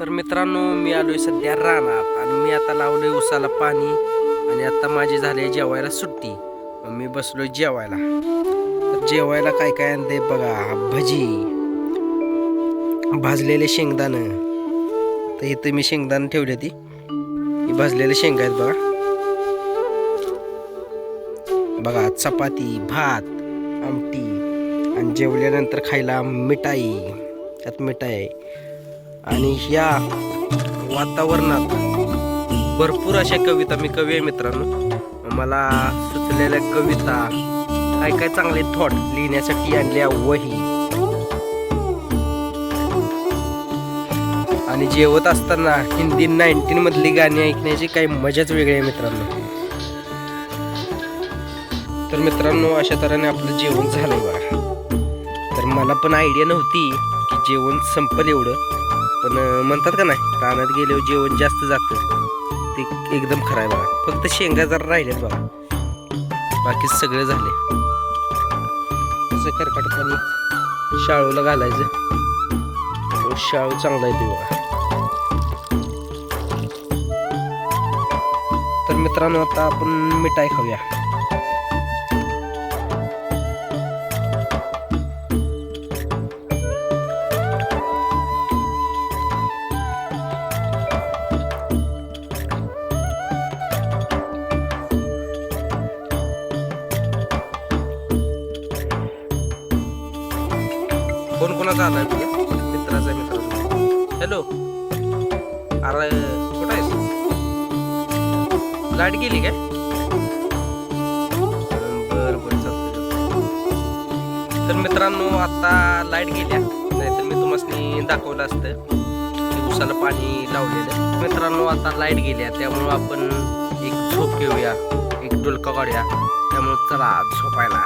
तर मित्रांनो मी आलोय सध्या रानात आणि मी आता लावलोय उसाला पाणी आणि आता माझी झाली जेवायला सुट्टी. मग मी बसलोय जेवायला. तर जेवायला काय काय आणते बघा भजी भाजलेले शेंगदाणं. तर इथं मी शेंगदाणं ठेवले ती. ही भाजलेले शेंगा आहेत बघा. बघा चपाती भात आमटी आणि जेवल्यानंतर खायला मिठाई. त्यात मिठाई आहे. आणि ह्या वातावरणात भरपूर अशा कविता मी कवी आहे मित्रांनो. मला सुचलेल्या कविता काय काय चांगले थॉट लिहिण्यासाठी आणल्या वही आणि जेवत असताना हिंदी नाईन्टीन मधली गाणी ऐकण्याची काही मजाच वेगळी आहे मित्रांनो. तर मित्रांनो अशा तऱ्हेने आपलं जेवण झालं बघा. तर मला पण आयडिया नव्हती की जेवण संपल एवढं. पण म्हणतात का नाही रानात गेल्यावर जेवण जास्त जातं. ते एकदम खरं आहे बघा. फक्त शेंगा जरा राहिल्यात बघा. बाकी सगळे झाले असं करकट पाणी शाळूला घालायचं. शाळू चांगला येते बघा. तर मित्रांनो आता आपण मिठाई खाऊया. कोण कोणाचा आलाय मित्राचा मित्र मित्राचा. हॅलो. अरे कुठं आहेस? लाइट गेली काय? बरं बरं चालतं तर मित्रांनो आता लाइट गेल्या. नाहीतर मी तुम्हाला दाखवलं असतं. उसाला पाणी लावलेलं. मित्रांनो आता लाइट गेल्या. त्यामुळं आपण एक झोप घेऊया. एक डुलका काढूया. त्यामुळं चला झोपायला.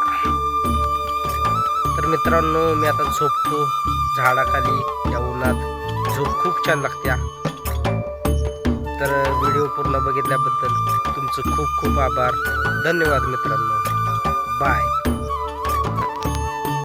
मित्रांनो मी आता झोपतो. झाडाखाली या उन्हात. झोप खूप छान लागत्या तर व्हिडिओ पूर्ण बघितल्याबद्दल तुमचं खूप खूप आभार. धन्यवाद मित्रांनो. बाय.